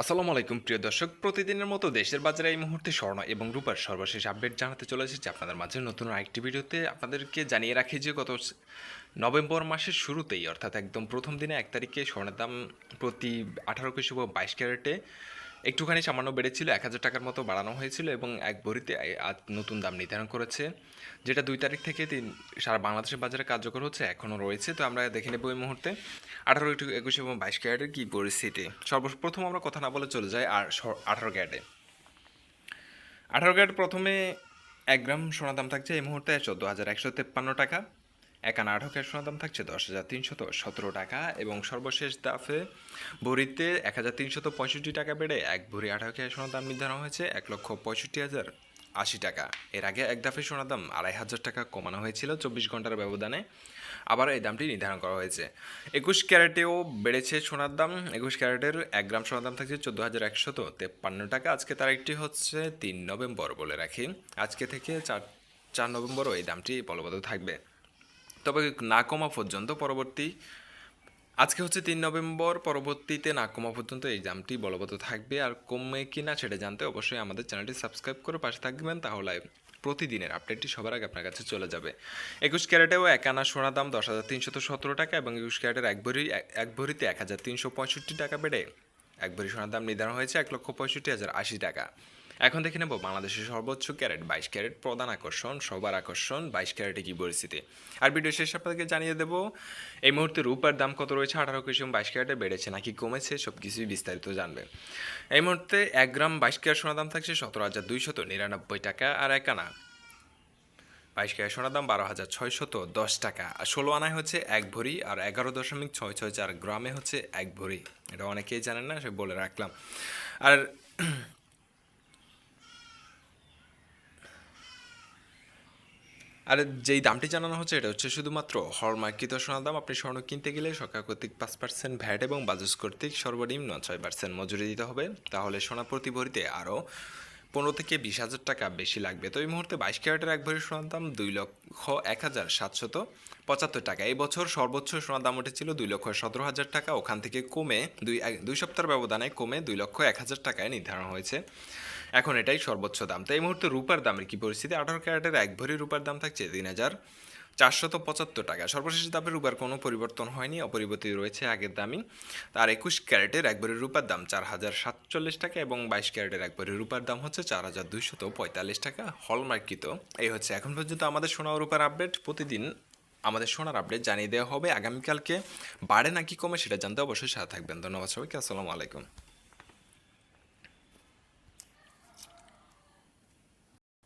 আসসালামু আলাইকুম, প্রিয় দর্শক। প্রতিদিনের মতো দেশের বাজারে এই মুহূর্তে স্বর্ণ এবং রূপার সর্বশেষ আপডেট জানাতে চলে এসেছি আপনাদের মাঝে। নতুন আরেকটি ভিডিওতে আপনাদেরকে জানিয়ে রাখি যে, গত নভেম্বর মাসের শুরুতেই, অর্থাৎ একদম প্রথম দিনে এক তারিখে স্বর্ণের দাম প্রতি আঠারো কেজি বা বাইশ ক্যারেটে একটুখানি সামান্য বেড়েছিল, এক হাজার টাকার মতো বাড়ানো হয়েছিল এবং এক ভরিতে নতুন দাম নির্ধারণ করেছে। যেটা দুই তারিখ থেকে তিন, সারা বাংলাদেশের বাজারে কার্যকর হচ্ছে, এখনও রয়েছে। তো আমরা দেখে নেব এই মুহূর্তে। আঠারো একটু একুশ এবং বাইশ ক্যারেটের কী পরিস্থিতি? সর্বপ্রথম আমরা কথা না বলে চলে যাই আর আঠারো ক্যারেটে। আঠারো ক্যারেট প্রথমে এক গ্রাম সোনার দাম থাকছে এই মুহূর্তে চোদ্দ হাজার একশো তেপ্পান্ন টাকা। এক আনা আঠারো ক্যারেট সোনার দাম থাকছে দশ হাজার তিনশত সতেরো টাকা এবং সর্বশেষ দাফে ভরিতে এক হাজার তিনশত পঁয়ষট্টি টাকা বেড়ে এক ভরি আঠারো ক্যারেট সোনার দাম নির্ধারণ হয়েছে এক লক্ষ পঁয়ষট্টি হাজার আশি টাকা। এর আগে এক দাফে সোনার দাম আড়াই হাজার টাকা কমানো হয়েছিল চব্বিশ ঘণ্টার ব্যবধানে। আবার এই দামটি নির্ধারণ করা হয়েছে। একুশ ক্যারেটেও বেড়েছে সোনার দাম একুশ ক্যারেটের এক গ্রাম সোনার দাম থাকছে চোদ্দ হাজার একশত তেপ্পান্ন টাকা। আজকে তার একটি হচ্ছে তিন নভেম্বর বলে রাখি। আজকে থেকে চার চার নভেম্বরও এই দামটি বলবৎ থাকবে। তবে না কমা পর্যন্ত পরবর্তী আজকে হচ্ছে তিন নভেম্বর, পরবর্তীতে না কমা পর্যন্ত এই বলবৎ থাকবে। আর কমে কি না সেটা জানতে অবশ্যই আমাদের চ্যানেলটি সাবস্ক্রাইব করে পাশে থাকবেন, তাহলে প্রতিদিনের আপডেটটি সবার আগে আপনার কাছে চলে যাবে। একুশ ক্যারেটেও এক আনা সোনা দাম দশ হাজার তিনশত সতেরো টাকা এবং একুশ ক্যারেটের এক ভরি এক ভরিতে এক হাজার তিনশো পঁয়ষট্টি টাকা বেড়ে এক ভরি সোনার দাম নির্ধারণ হয়েছে এক লক্ষ পঁয়ষট্টি হাজার আশি টাকা। এখন দেখে নেব বাংলাদেশের সর্বোচ্চ ক্যারেট, বাইশ ক্যারেট প্রধান আকর্ষণ, সবার আকর্ষণ, বাইশ ক্যারেটে কী পরিস্থিতি? আর ভিডিও শেষ আপনাদেরকে জানিয়ে দেবো, এই মুহূর্তে রূপার দাম কত রয়েছে? আঠারো কিসম বাইশ ক্যারেটে বেড়েছে নাকি কমেছে? সব কিছুই বিস্তারিত জানবে এই মুহূর্তে এক গ্রাম বাইশ ক্যারেট সোনার দাম থাকছে সতেরো হাজার দুইশত নিরানব্বই টাকা আর এক আনা বাইশ ক্যারেট সোনার দাম বারো হাজার ছয়শত দশ টাকা। আর ষোলো আনায় হচ্ছে এক ভরি আর এগারো দশমিক ছয় ছয় চার গ্রামে হচ্ছে এক ভরি। এটা অনেকেই জানেন না, সে বলে রাখলাম। আর আর যেই দামটি জানানো হচ্ছে, এটা হচ্ছে শুধুমাত্র হলমার্কিত সোনার দাম। আপনি স্বর্ণ কিনতে গেলে সরকার কর্তৃক পাঁচ পার্সেন্ট ভ্যাট এবং বাজুস কর্তৃক সর্বনিম্ন ছয় পার্সেন্ট মজুরি দিতে হবে। তাহলে সোনা প্রতি ভরিতে আরও পনেরো থেকে বিশ হাজার টাকা বেশি লাগবে। তো এই মুহূর্তে বাইশ ক্যারেটের এক ভরি সোনার দাম দুই লক্ষ এক হাজার সাতশত পঁচাত্তর টাকা। এই বছর সর্বোচ্চ সোনার দাম উঠেছিল দুই লক্ষ সতেরো হাজার টাকা। ওখান থেকে কমে দুই দুই সপ্তাহের ব্যবধানে কমে দুই লক্ষ এক হাজার টাকায় নির্ধারণ হয়েছে। এখন এটাই সর্বোচ্চ দাম। তো এই মুহূর্তে রূপার দামের কি পরিস্থিতি? আঠারো ক্যারেটের এক ভরি রূপার দাম থাকছে তিন হাজার চারশত পঁচাত্তর টাকা। সর্বশেষ দামের রূপার কোনো পরিবর্তন হয়নি, অপরিবর্তিত রয়েছে আগের দামই। তার একুশ ক্যারেটের এক ভরি রূপার দাম চার হাজার সাতচল্লিশ টাকা এবং বাইশ ক্যারেটের এক ভরি রূপার দাম হচ্ছে চার হাজার দুইশত পঁয়তাল্লিশ টাকা হলমার্কিত এই হচ্ছে এখন পর্যন্ত আমাদের সোনা রূপার আপডেট। প্রতিদিন আমাদের সোনার আপডেট জানিয়ে দেওয়া হবে। আগামীকালকে বাড়ে নাকি কমে সেটা জানতে অবশ্যই সাথে থাকবেন। ধন্যবাদ সবাইকে। আসসালামু আলাইকুম।